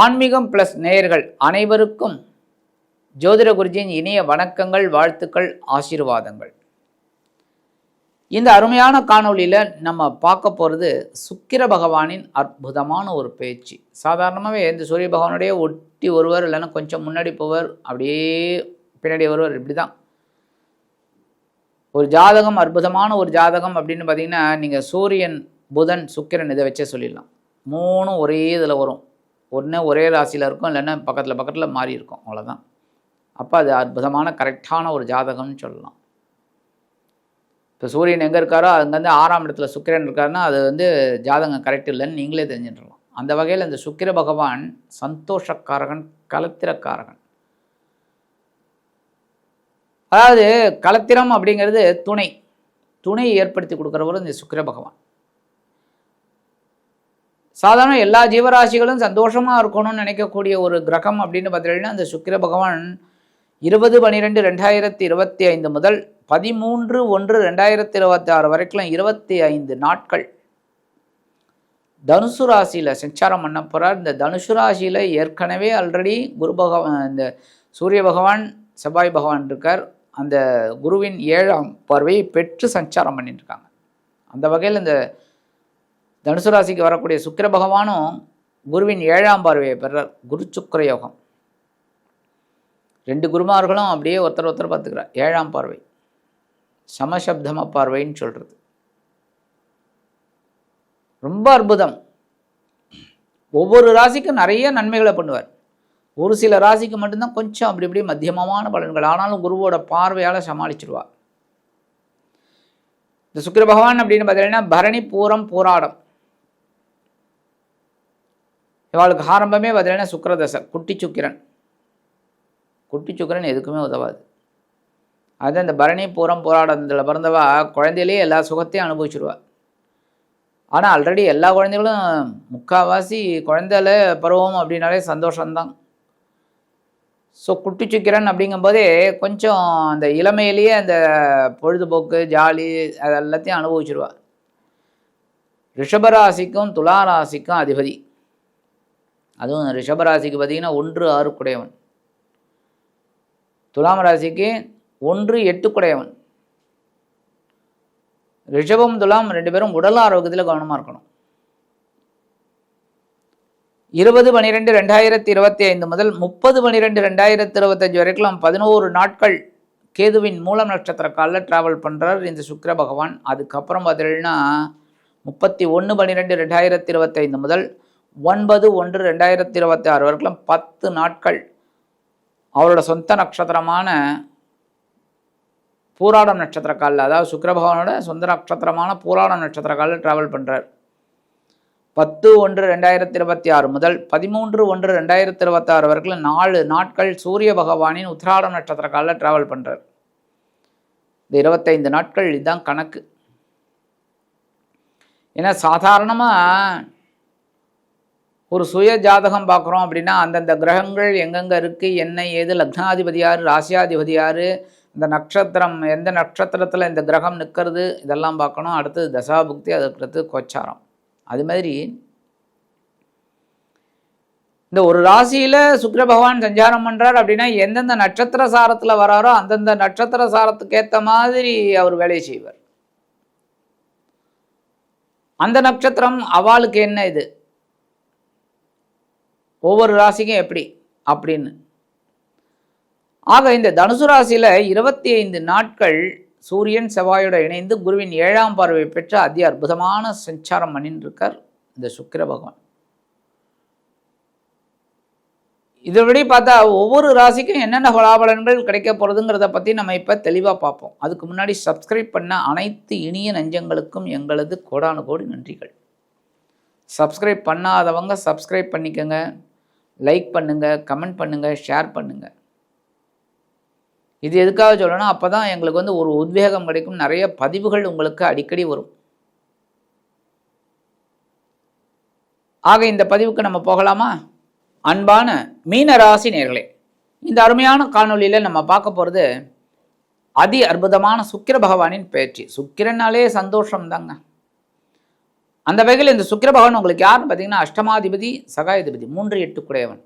ஆன்மீகம் ப்ளஸ் நேயர்கள் அனைவருக்கும் ஜோதிட குருஜியின் இனிய வணக்கங்கள் வாழ்த்துக்கள் ஆசீர்வாதங்கள். இந்த அருமையான காணொளியில் நம்ம பார்க்க போகிறது சுக்கிர பகவானின் அற்புதமான ஒரு பேச்சு. சாதாரணமாகவே இந்த சூரிய பகவானுடைய ஒட்டி ஒருவர் இல்லைன்னா கொஞ்சம் முன்னாடி போவர் அப்படியே பின்னாடி ஒருவர் இப்படி தான் ஒரு ஜாதகம் அற்புதமான ஒரு ஜாதகம் அப்படின்னு பார்த்தீங்கன்னா நீங்கள் சூரியன் புதன் சுக்கிரன் இதை வச்சே சொல்லிடலாம். மூணும் ஒரே இதில் வரும். ஒன்று ஒரே ராசியில் இருக்கும் இல்லைன்னா பக்கத்தில் பக்கத்தில் மாறி இருக்கும் அவ்வளோதான் அப்போ அது அற்புதமான கரெக்டான ஒரு ஜாதகம்னு சொல்லலாம். இப்போ சூரியன் எங்கே இருக்காரோ அங்கேருந்து ஆறாம் இடத்துல சுக்கிரன் இருக்காருன்னா அது வந்து ஜாதகம் கரெக்ட் இல்லைன்னு நீங்களே தெரிஞ்சுட்டுலாம் அந்த வகையில் இந்த சுக்கிர பகவான் சந்தோஷக்காரகன் கலத்திரக்காரகன். அதாவது கலத்திரம் அப்படிங்கிறது துணை. துணையை ஏற்படுத்தி கொடுக்குறவரும் இந்த சுக்கிர பகவான். சாதாரண எல்லா ஜீவராசிகளும் சந்தோஷமாக இருக்கணும்னு நினைக்கக்கூடிய ஒரு கிரகம் அப்படின்னு பார்த்தீங்கன்னா அந்த சுக்கிர பகவான் இருபது பனிரெண்டு ரெண்டாயிரத்தி இருபத்தி ஐந்து முதல் பதிமூன்று ஒன்று ரெண்டாயிரத்தி இருபத்தி ஆறு வரைக்கும் இருபத்தி ஐந்து நாட்கள். தனுசு ராசியில் சஞ்சாரம் பண்ண போகிறார் இந்த தனுசு ராசியில் ஏற்கனவே ஆல்ரெடி குரு பகவான் இந்த சூரிய பகவான் செவ்வாய் பகவான் இருக்கார். அந்த குருவின் ஏழாம் பார்வையை பெற்று சஞ்சாரம் பண்ணிட்டு இருக்காங்க. அந்த வகையில் இந்த தனுசு ராசிக்கு வரக்கூடிய சுக்கிர பகவானும் குருவின் ஏழாம் பார்வையை பெறார். குரு சுக்கர யோகம். ரெண்டு குருமார்களும் அப்படியே ஒருத்தர் ஒருத்தர் பார்த்துக்கிறார். ஏழாம் பார்வை. சமசப்தம பார்வைன்னு சொல்கிறது ரொம்ப அற்புதம். ஒவ்வொரு ராசிக்கும் நிறைய நன்மைகளை பண்ணுவார். ஒரு சில ராசிக்கு மட்டும்தான் கொஞ்சம் அப்படி இப்படி மத்தியமமான பலன்கள். ஆனாலும் குருவோட பார்வையால் சமாளிச்சிருவார். இந்த சுக்கிர பகவான் அப்படின்னு பார்த்தீங்கன்னா பரணி பூரம் போராடம். இவாளுக்கு ஆரம்பமே பார்த்தீங்கன்னா சுக்கரதசை குட்டி சுக்கிரன். குட்டி சுக்கிரன் எதுக்குமே உதவாது. அது இந்த பரணி பூரம் போராடத்தில் பிறந்தவா குழந்தையிலேயே எல்லா சுகத்தையும் அனுபவிச்சிருவா. ஆனால் ஆல்ரெடி எல்லா குழந்தைகளும் முக்கால்வாசி குழந்தையில பருவம் அப்படின்னாலே சந்தோஷம்தான். ஸோ குட்டி சுக்கிரன் அப்படிங்கும்போதே கொஞ்சம் அந்த இளமையிலேயே அந்த பொழுதுபோக்கு ஜாலி அது எல்லாத்தையும் அனுபவிச்சிருவா. ரிஷபராசிக்கும் துலா ராசிக்கும் அதிபதி. அதுவும் ரிஷபராசிக்கு பார்த்தீங்கன்னா ஒன்று ஆறு குடையவன். துலாம் ராசிக்கு ஒன்று எட்டு குடையவன். ரிஷபம் துலாம் ரெண்டு பேரும் உடல் ஆரோக்கியத்தில் கவனமாக இருக்கணும். இருபது பனிரெண்டு ரெண்டாயிரத்தி இருபத்தி ஐந்து முதல் முப்பது பனிரெண்டு ரெண்டாயிரத்தி இருபத்தஞ்சு வரைக்கும் பதினோரு நாட்கள் கேதுவின் மூலம் நட்சத்திர காலில் ட்ராவல் பண்ணுறார் இந்த சுக்கர பகவான். அதுக்கப்புறம் பார்த்தீங்கன்னா முப்பத்தி ஒன்று பன்னிரெண்டு ரெண்டாயிரத்தி இருபத்தைந்து முதல் ஒன்பது ஒன்று ரெண்டாயிரத்தி இருபத்தி ஆறு வரைக்கும் பத்து நாட்கள் அவரோட சொந்த நட்சத்திரமான பூராடம் நட்சத்திர காலில் அதாவது சுக்கரபகவானோட சொந்த நட்சத்திரமான பூராடம் நட்சத்திர காலில் ட்ராவல் பண்ணுறார் பத்து ஒன்று ரெண்டாயிரத்தி இருபத்தி ஆறு முதல் பதிமூன்று ஒன்று ரெண்டாயிரத்தி இருபத்தாறு வரைக்கும் நாலு நாட்கள் சூரிய பகவானின் உத்திராடம் நட்சத்திர காலில் ட்ராவல் பண்ணுறார் இந்த இருபத்தைந்து நாட்கள் இதுதான் கணக்கு. ஏன்னா சாதாரணமாக ஒரு சுய ஜாதகம் பார்க்குறோம் அப்படின்னா அந்தந்த கிரகங்கள் எங்கெங்கே இருக்குது என்ன ஏது லக்னாதிபதி யார் ராசியாதிபதி யார் இந்த நட்சத்திரம் எந்த நட்சத்திரத்தில் இந்த கிரகம் நிற்கிறது இதெல்லாம் பார்க்கணும். அடுத்தது தசாபுக்தி அதுக்கு கோச்சாரம். அது மாதிரி இந்த ஒரு ராசியில் சுக்கர பகவான் சஞ்சாரம் பண்ணுறார் அப்படின்னா எந்தெந்த நட்சத்திர சாரத்தில் வராரோ அந்தந்த நட்சத்திர சாரத்துக்கு ஏற்ற மாதிரி அவர் வேலையை செய்வார். அந்த நட்சத்திரம் அவளுக்கு என்ன இது? ஒவ்வொரு ராசிக்கும் எப்படி? அப்படின்னு. ஆக இந்த தனுசு ராசியில் இருபத்தி ஐந்து நாட்கள் சூரியன் செவ்வாயோட இணைந்து குருவின் ஏழாம் பார்வை பெற்று அதி அற்புதமான சஞ்சாரம் பண்ணின்ருக்கார் இந்த சுக்கிர பகவான். இதன்படி பார்த்தா ஒவ்வொரு ராசிக்கும் என்னென்ன பலாபலன்கள் கிடைக்க போகிறதுங்கிறத பற்றி நம்ம இப்போ தெளிவாக பார்ப்போம். அதுக்கு முன்னாடி சப்ஸ்கிரைப் பண்ண அனைத்து இனிய நெஞ்சங்களுக்கும் எங்களது கோடானு கோடி நன்றிகள். சப்ஸ்கிரைப் பண்ணாதவங்க சப்ஸ்கிரைப் பண்ணிக்கோங்க. லைக் பண்ணுங்கள் கமெண்ட் பண்ணுங்கள் ஷேர் பண்ணுங்கள் இது எதுக்காக சொல்லணும் அப்போ தான் எங்களுக்கு வந்து ஒரு உத்வேகம் கிடைக்கும். நிறைய பதிவுகள் உங்களுக்கு அடிக்கடி வரும். ஆக இந்த பதிவுக்கு நம்ம போகலாமா? அன்பான மீன ராசி நேர்களே இந்த அருமையான காணொளியில் நம்ம பார்க்க போகிறது அதி அற்புதமான சுக்கிர பகவானின் பேச்சு. சுக்கிரனாலே சந்தோஷம் தாங்க அந்த வகையில் இந்த சுக்கிர பகவான் உங்களுக்கு யாருன்னு பார்த்தீங்கன்னா அஷ்டமாதிபதி சகாதிபதி மூன்று எட்டு குடையவன்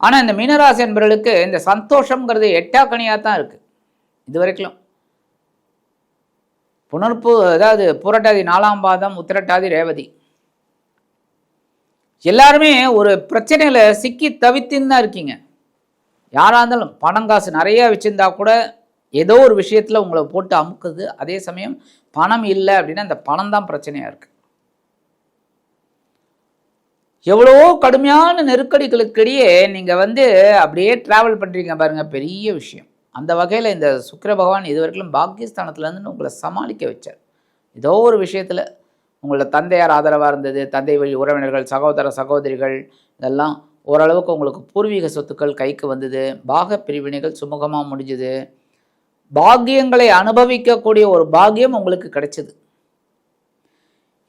ஆனால் இந்த மீனராசி என்பவர்களுக்கு இந்த சந்தோஷங்கிறது எட்டா கனியாக தான் இருக்குது இது வரைக்கும் புனர்ப்பு அதாவது புரட்டாதி நாலாம் பாதம் உத்திரட்டாதி ரேவதி. எல்லாருமே ஒரு பிரச்சனையில் சிக்கி தவித்துன்னு தான் இருக்கீங்க. யாராக இருந்தாலும் பணம் காசு நிறையா வச்சுருந்தா கூட ஏதோ ஒரு விஷயத்தில் உங்களை போட்டு அமுக்குது. அதே சமயம் பணம் இல்லை அப்படின்னா அந்த பணம் தான் பிரச்சனையாக இருக்குது எவ்வளவோ கடுமையான நெருக்கடிகளுக்கிடையே நீங்கள் வந்து அப்படியே ட்ராவல் பண்ணுறீங்க பாருங்கள் பெரிய விஷயம். அந்த வகையில் இந்த சுக்கர பகவான் இது வரைக்கும் பாக்கியஸ்தானத்துலேருந்து உங்களை சமாளிக்க வச்சார். ஏதோ ஒரு விஷயத்தில் உங்களோட தந்தையார் ஆதரவாக இருந்தது தந்தை வழி உறவினர்கள் சகோதர சகோதரிகள் இதெல்லாம் ஓரளவுக்கு உங்களுக்கு பூர்வீக சொத்துக்கள் கைக்கு வந்தது. பாக பிரிவினைகள் சுமூகமாக முடிஞ்சுது. பாக்கியங்களை அனுபவிக்கக்கூடிய ஒரு பாக்கியம் உங்களுக்கு கிடைச்சது.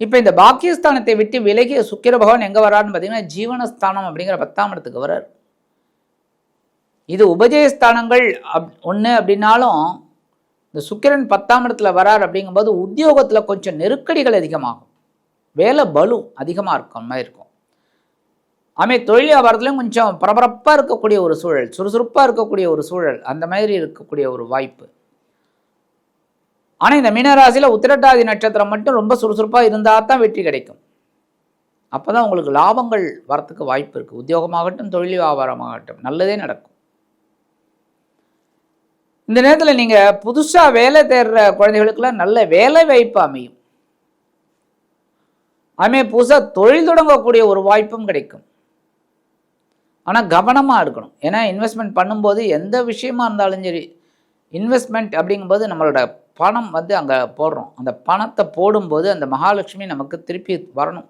இப்போ இந்த பாக்கியஸ்தானத்தை விட்டு விலகிய சுக்கிர பகவான் எங்கே வரான்னு பார்த்தீங்கன்னா ஜீவனஸ்தானம் அப்படிங்கிற பத்தாம் இடத்துக்கு வரார் இது உபஜயஸ்தானங்கள் அப் ஒன்று அப்படின்னாலும் இந்த சுக்கிரன் பத்தாம் இடத்துல வரார் அப்படிங்கும்போது உத்தியோகத்தில் கொஞ்சம் நெருக்கடிகள் அதிகமாகும். வேலை பலு அதிகமாக இருக்கும் மாதிரி இருக்கும். ஆமே தொழில் வியாபாரத்துலையும் கொஞ்சம் பரபரப்பாக இருக்கக்கூடிய ஒரு சூழல் சுறுசுறுப்பாக இருக்கக்கூடிய ஒரு சூழல் அந்த மாதிரி இருக்கக்கூடிய ஒரு வாய்ப்பு. ஆனால் இந்த மீனராசியில் உத்திரட்டாதி நட்சத்திரம் மட்டும் ரொம்ப சுறுசுறுப்பாக இருந்தால் தான் வெற்றி கிடைக்கும். அப்போ தான் உங்களுக்கு லாபங்கள் வரத்துக்கு வாய்ப்பு இருக்குது உத்தியோகமாகட்டும் தொழில் வியாபாரமாகட்டும் நல்லதே நடக்கும். இந்த நேரத்தில் நீங்கள் புதுசாக வேலை தேடுற குழந்தைகளுக்கெல்லாம் நல்ல வேலை வாய்ப்பு அமையும். அதுமாதிரி புதுசாக தொழில் தொடங்கக்கூடிய ஒரு வாய்ப்பும் கிடைக்கும். ஆனால் கவனமாக இருக்கணும். ஏன்னா இன்வெஸ்ட்மெண்ட் பண்ணும்போது எந்த விஷயமா இருந்தாலும் சரி இன்வெஸ்ட்மெண்ட் அப்படிங்கும்போது நம்மளோட பணம் வந்து அங்கே போடுறோம். அந்த பணத்தை போடும்போது அந்த மகாலட்சுமி நமக்கு திருப்பி வரணும்.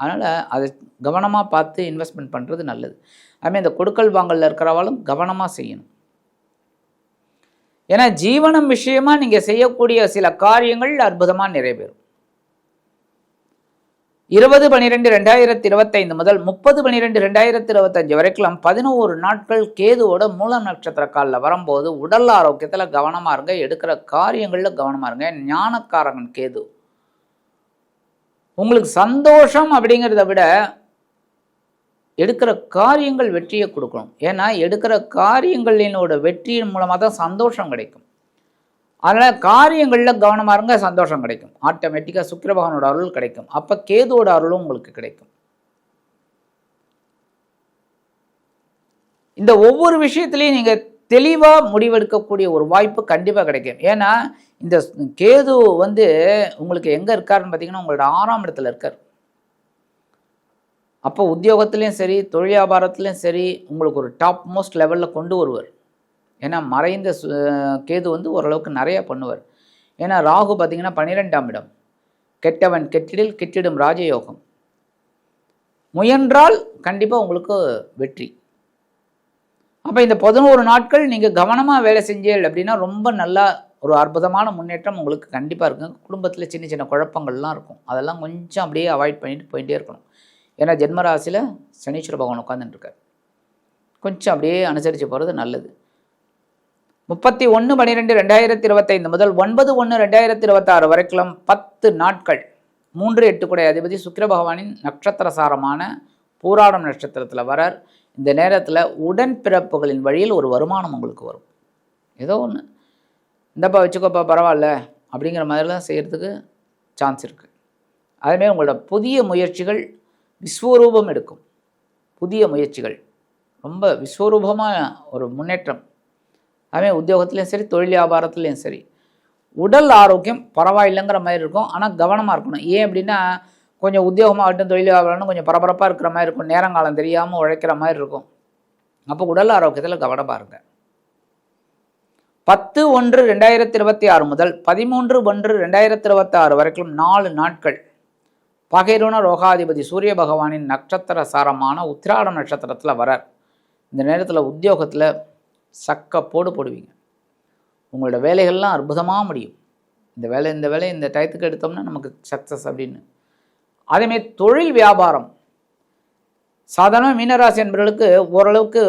அதனால் அதை கவனமாக பார்த்து இன்வெஸ்ட்மெண்ட் பண்ணுறது நல்லது. அதுமாதிரி இந்த கொடுக்கல் வாங்கலில் இருக்கிறவாலும் கவனமாக செய்யணும். ஏன்னா ஜீவனம் விஷயமாக நீங்கள் செய்யக்கூடிய சில காரியங்கள் அற்புதமாக நிறைவேறும். இருபது பனிரெண்டு ரெண்டாயிரத்தி இருபத்தைந்து முதல் முப்பது பனிரெண்டு ரெண்டாயிரத்தி இருபத்தஞ்சு வரைக்கும் பதினோரு நாட்கள் கேதுவோட மூல நட்சத்திர காலில் வரும்போது உடல் ஆரோக்கியத்தில் கவனமாக இருங்க எடுக்கிற காரியங்களில் கவனமாக இருங்க. ஞானக்காரகன் கேது. உங்களுக்கு சந்தோஷம் அப்படிங்கிறத விட எடுக்கிற காரியங்கள் வெற்றியை கொடுக்கணும். ஏன்னா எடுக்கிற காரியங்களினோட வெற்றியின் மூலமாக தான் சந்தோஷம் கிடைக்கும். அதனால் காரியங்களில் கவனமாக இருங்க சந்தோஷம் கிடைக்கும். ஆட்டோமேட்டிக்காக சுக்கிரபகவனோட அருள் கிடைக்கும். அப்போ கேதுவோட அருளும் உங்களுக்கு கிடைக்கும். இந்த ஒவ்வொரு விஷயத்துலையும் நீங்கள் தெளிவாக முடிவெடுக்கக்கூடிய ஒரு வாய்ப்பு கண்டிப்பாக கிடைக்கும். ஏன்னா இந்த கேது வந்து உங்களுக்கு எங்கே இருக்காருன்னு பார்த்தீங்கன்னா உங்களோட ஆறாம் இடத்துல இருக்கார். அப்போ உத்தியோகத்துலேயும் சரி தொழில் வியாபாரத்துலேயும் சரி உங்களுக்கு ஒரு டாப் மோஸ்ட் லெவலில் கொண்டு வருவார். ஏன்னா மறைந்த கேது வந்து ஓரளவுக்கு நிறையா பண்ணுவார். ஏன்னா ராகு பார்த்திங்கன்னா பன்னிரெண்டாம் இடம். கெட்டவன் கெட்டிடில் கெட்டிடும் ராஜயோகம். முயன்றால் கண்டிப்பாக உங்களுக்கு வெற்றி. அப்போ இந்த பதினோரு நாட்கள் நீங்கள் கவனமாக வேலை செஞ்சீர்கள் அப்படின்னா ரொம்ப நல்லா ஒரு அற்புதமான முன்னேற்றம் உங்களுக்கு கண்டிப்பாக இருக்கும். குடும்பத்தில் சின்ன சின்ன குழப்பங்கள்லாம் இருக்கும். அதெல்லாம் கொஞ்சம் அப்படியே அவாய்ட் பண்ணிட்டு போயிட்டே இருக்கணும். ஏன்னா ஜென்மராசியில் சனீஸ்வர பகவான் உட்காந்துட்டுருக்கார் கொஞ்சம் அப்படியே அனுசரித்து போகிறது நல்லது. முப்பத்தி ஒன்று பன்னிரெண்டு ரெண்டாயிரத்தி இருபத்தைந்து முதல் ஒன்பது ஒன்று ரெண்டாயிரத்தி இருபத்தாறு வரைக்கும் பத்து நாட்கள் மூன்று எட்டு குடை அதிபதி சுக்கிர பகவானின் நட்சத்திர சாரமான பூராடம் நட்சத்திரத்தில் வரார். இந்த நேரத்தில் உடன்பிறப்புகளின் வழியில் ஒரு வருமானம் உங்களுக்கு வரும். ஏதோ ஒன்று இந்தப்பா வச்சுக்கோப்பா பரவாயில்ல அப்படிங்கிற மாதிரிலாம் செய்கிறதுக்கு சான்ஸ் இருக்குது அதுமாரி உங்களோட புதிய முயற்சிகள் விஸ்வரூபம் எடுக்கும். புதிய முயற்சிகள். ரொம்ப விஸ்வரூபமாக ஒரு முன்னேற்றம். அதுமாதிரி உத்தியோகத்துலேயும் சரி தொழில் வியாபாரத்துலேயும் சரி. உடல் ஆரோக்கியம் பரவாயில்லைங்கிற மாதிரி இருக்கும். ஆனால் கவனமாக இருக்கணும். ஏன் அப்படின்னா கொஞ்சம் உத்தியோகமாகட்டும் தொழில் வியாபாரம்னு கொஞ்சம் பரபரப்பாக இருக்கிற மாதிரி இருக்கும். நேரங்காலம் தெரியாமல் உழைக்கிற மாதிரி இருக்கும். அப்போ உடல் ஆரோக்கியத்தில் கவனமாக இருங்க. பத்து ஒன்று ரெண்டாயிரத்தி இருபத்தி ஆறு முதல் பதிமூன்று ஒன்று ரெண்டாயிரத்தி இருபத்தி ஆறு வரைக்கும் நாலு நாட்கள். பகைருண ரோகாதிபதி சூரிய பகவானின் நட்சத்திர சாரமான உத்திராட நட்சத்திரத்தில் வரார். இந்த நேரத்தில் உத்தியோகத்தில் சக்கப்போடு போடுவீங்க. உங்களோட வேலைகள்லாம் அற்புதமாக முடியும். இந்த வேலை இந்த வேலை இந்த டயத்துக்கு எடுத்தோம்னா நமக்கு சக்ஸஸ் அப்படின்னு. அதேமாரி தொழில் வியாபாரம். சாதாரண மீனராசி என்பவர்களுக்கு ஓரளவுக்கு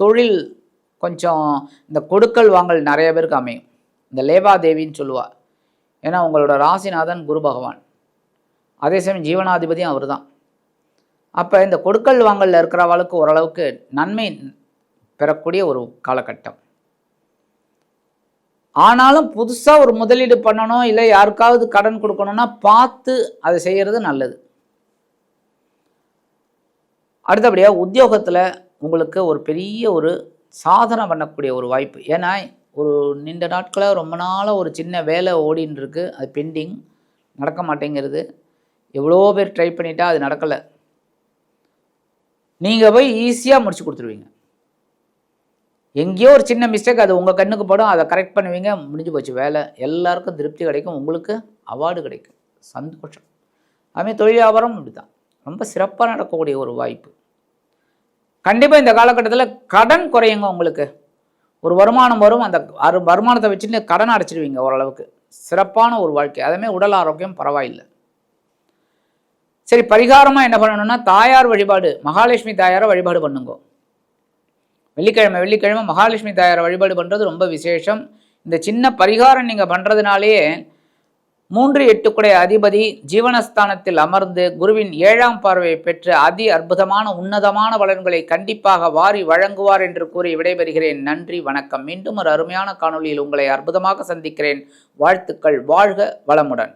தொழில் கொஞ்சம் இந்த கொடுக்கல் வாங்கல் நிறைய பேருக்கு அமையும். இந்த லேவாதேவின்னு சொல்லுவாள் ஏன்னா உங்களோட ராசிநாதன் குரு பகவான். அதே சமயம் ஜீவனாதிபதியும் அவர் தான் அப்போ இந்த கொடுக்கல் வாங்கலில் இருக்கிறவளுக்கு ஓரளவுக்கு நன்மை பெறக்கூடிய ஒரு காலகட்டம். ஆனாலும் புதுசாக ஒரு முதலீடு பண்ணணும் இல்லை யாருக்காவது கடன் கொடுக்கணும்னா பார்த்து அதை செய்கிறது நல்லது. அடுத்தபடியாக உத்தியோகத்தில் உங்களுக்கு ஒரு பெரிய ஒரு சாதனை பண்ணக்கூடிய ஒரு வாய்ப்பு. ஏன்னா ஒரு நீண்ட நாட்களாக ரொம்ப நாளாக ஒரு சின்ன வேலை ஓடின்னு இருக்கு அது பெண்டிங். நடக்க மாட்டேங்கிறது. எவ்வளோ பேர் ட்ரை பண்ணிட்டா அது நடக்கலை. நீங்கள் போய் ஈஸியாக முடிச்சு கொடுத்துருவீங்க. எங்கேயோ ஒரு சின்ன மிஸ்டேக் அது உங்கள் கண்ணுக்கு படும் அதை கரெக்ட் பண்ணுவீங்க முடிஞ்சு போச்சு வேலை. எல்லாருக்கும் திருப்தி கிடைக்கும் உங்களுக்கு அவார்டு கிடைக்கும். சந்தோஷம். அதுமாதிரி தொழில் வியாபாரம் இப்படி தான் ரொம்ப சிறப்பாக நடக்கக்கூடிய ஒரு வாய்ப்பு. கண்டிப்பாக இந்த காலகட்டத்தில் கடன் குறையுங்க உங்களுக்கு. ஒரு வருமானம் வரும் அந்த அரு வருமானத்தை வச்சுட்டு கடன் அடைச்சிடுவீங்க ஓரளவுக்கு. சிறப்பான ஒரு வாழ்க்கை. அதேமாதிரி உடல் ஆரோக்கியம் பரவாயில்லை. சரி பரிகாரமாக என்ன பண்ணணும்னா தாயார் வழிபாடு மகாலட்சுமி தாயாரை வழிபாடு பண்ணுங்க. வெள்ளிக்கிழமை வெள்ளிக்கிழமை மகாலட்சுமி தாயாரை வழிபாடு பண்ணுறது ரொம்ப விசேஷம். இந்த சின்ன பரிகாரம் நீங்கள் பண்ணுறதுனாலேயே மூன்று எட்டுக்குடைய அதிபதி ஜீவனஸ்தானத்தில் அமர்ந்து குருவின் ஏழாம் பார்வையை பெற்று அதி அற்புதமான உன்னதமான பலன்களை கண்டிப்பாக வாரி வழங்குவார் என்று கூறி விடைபெறுகிறேன். நன்றி வணக்கம். மீண்டும் ஒரு அருமையான காணொளியில் உங்களை அற்புதமாக சந்திக்கிறேன். வாழ்த்துக்கள் வாழ்க வளமுடன்.